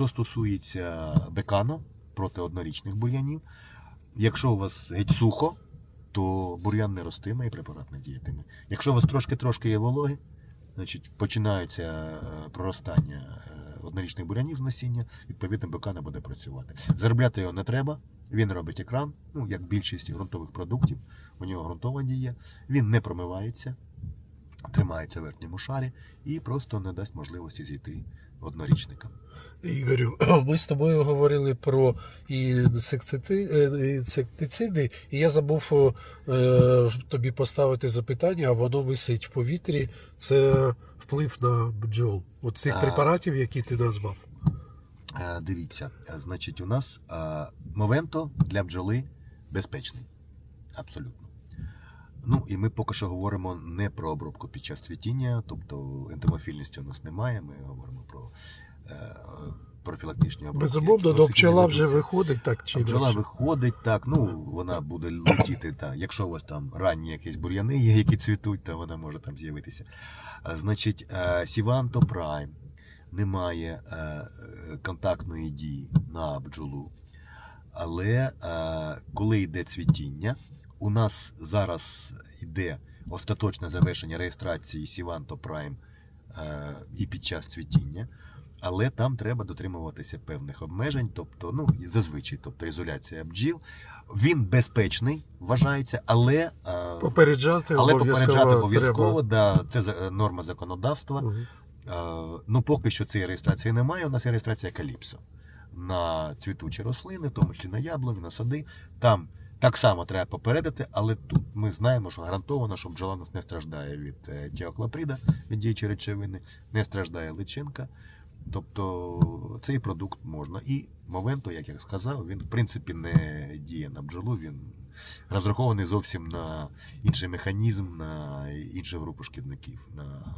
Що стосується бекану проти однорічних бур'янів, якщо у вас геть сухо, то бур'ян не ростиме і препарат не діятиме. Якщо у вас трошки-трошки є вологи, значить починаються е, проростання е, однорічних бур'янів з насіння, відповідно бекана буде працювати. Заробляти його не треба. Він робить екран, ну як більшість ґрунтових продуктів, у нього ґрунтова дія. Він не промивається, тримається в верхньому шарі і просто не дасть можливості зійти однорічникам. Ігорю, ми з тобою говорили про і е, інсектициди, і я забув е, тобі поставити запитання, а воно висить в повітрі. Це вплив на бджол. От цих А. препаратів, які ти назвав. Е, Дивіться, е, значить, у нас е, Мовенто для бджоли безпечний. Абсолютно. Ну і ми поки що говоримо не про обробку під час цвітіння, тобто ентомофільності у нас немає. Ми говоримо про е, профілактичні обробки. Безумовно, до пчела вже виходить так чи А бджола виходить так, ну вона буде летіти. Так. Якщо у вас там ранні якісь бур'яни є, які цвітуть, то вона може там з'явитися. Значить, е, Сіванто Прайм не має е, е, контактної дії на бджолу. Але е, коли йде цвітіння, у нас зараз йде остаточне завершення реєстрації Сіванто Прайм е, і під час цвітіння. Але там треба дотримуватися певних обмежень, тобто, ну, зазвичай, тобто ізоляція бджіл. Він безпечний, вважається, але, е, Попереджати але обов'язково попереджати обов'язково, да, це е, норма законодавства. Е, Ну, поки що цієї реєстрації немає. У нас є реєстрація Каліпсо на цвітучі рослини, в тому числі на яблуні, на сади. Там так само треба попередити, але тут ми знаємо, що гарантовано, що бджола нас не страждає від е, тіоклоприда, від діючої речовини, не страждає личинка. Тобто цей продукт можна. І Мовенто, як я сказав, він в принципі не діє на бджолу, він розрахований зовсім на інший механізм, на іншу групу шкідників. на